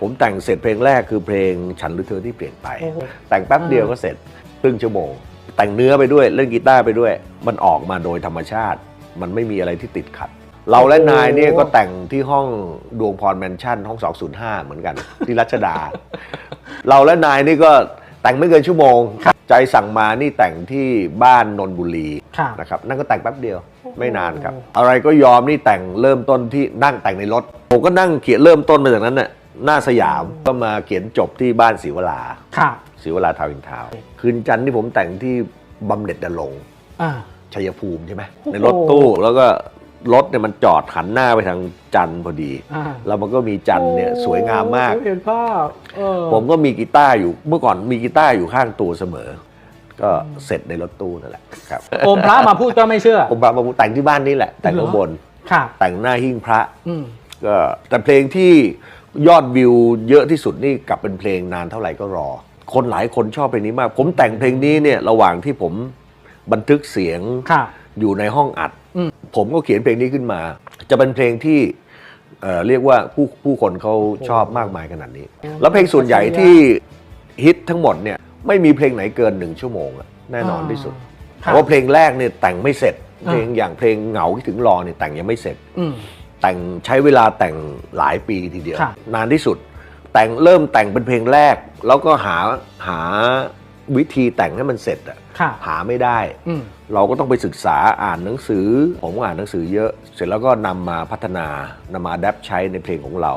ผมแต่งเสร็จเพลงแรกคือเพลงฉันหรือเธอที่เปลี่ยนไปโอ้โหแต่งแป๊บเดียวก็เสร็จครึ่งชั่วโมง แต่งเนื้อไปด้วยเล่นกีตาร์ไปด้วย มันออกมาโดยธรรมชาติ มันไม่มีอะไรที่ติดขัด เราและนายเนี่ยก็แต่งที่ห้องดวงพรแมนชั่นห้อง 205 เหมือนกันที่รัชดา เราและนายนี่ก็แต่งไม่เกินชั่วโมง ใจสั่งมานี่แต่งที่บ้านนนบุรีครับนะครับนั่นก็แต่งแป๊บเดียวไม่นานครับ อะไรก็ยอมนี่แต่งเริ่มต้นที่นั่งแต่งในรถผมก็นั่งเขียนเริ่มต้นมาจากนั้นน่ะ หน้าสยามก็มาเขียนจบที่บ้านศรีวราครับศรีวราทาวน์อินทาวน์คืนจันทร์ที่ผมแต่งที่บำเหน็จดลงค์อ่าชัยภูมิใช่ไหมโอ้โหในรถตู้แล้วก็รถเนี่ยมันจอดหันหน้าไปทางจันทร์พอดีอ่าแล้วมันก็มีจันทร์เนี่ยสวยงามมากโอ้เห็นภาพเออผมก็มีกีตาร์อยู่เมื่อก่อนมีกีตาร์อยู่ข้างตัวเสมอ ก็เสร็จในรถตู้นั่นแหละครับโอมพระมาพูดก็ไม่เชื่อผมพามาแต่งที่บ้านนี่แหละ แต่งข้างบนครับแต่งหน้าหิ้งพระอืมก็แต่เพลงที่ ยอดวิวเยอะที่สุดนี่กลับเป็นเพลงนานเท่าไหร่ก็รอ คนหลายคนชอบเพลงนี้มาก ผมแต่งเพลงนี้เนี่ยระหว่างที่ผมบันทึกเสียงครับอยู่ในห้องอัดอืมผมก็เขียนเพลงนี้ขึ้นมา จะเป็นเพลงที่เอ่อเรียกว่าผู้ผู้คนเขาชอบมากมายขนาดนี้ แล้วเพลงส่วนใหญ่ที่ฮิตทั้งหมดเนี่ยไม่มีเพลงไหนเกินหนึ่งชั่วโมงอะแน่นอนที่สุดครัแต่บว่าเพลงแรกเนี่ยแต่งไม่เสร็จอ่าเพลงอย่างเพลงเหงาคิดถึงรอเนี่ยแต่งยังไม่เสร็จอืม แต่งใช้เวลาแต่งหลายปีทีเดียวครับนานที่สุด แต่งเริ่มแต่งเป็นเพลงแรก แล้วก็หาหาวิธีแต่งให้มันเสร็จอะครับหาไม่ได้ อืม เราก็ต้องไปศึกษาอ่านหนังสือ ผมก็อ่านหนังสือเยอะ เสร็จแล้วก็นำมาพัฒนานำมาอัดแอปใช้ในเพลงของเรา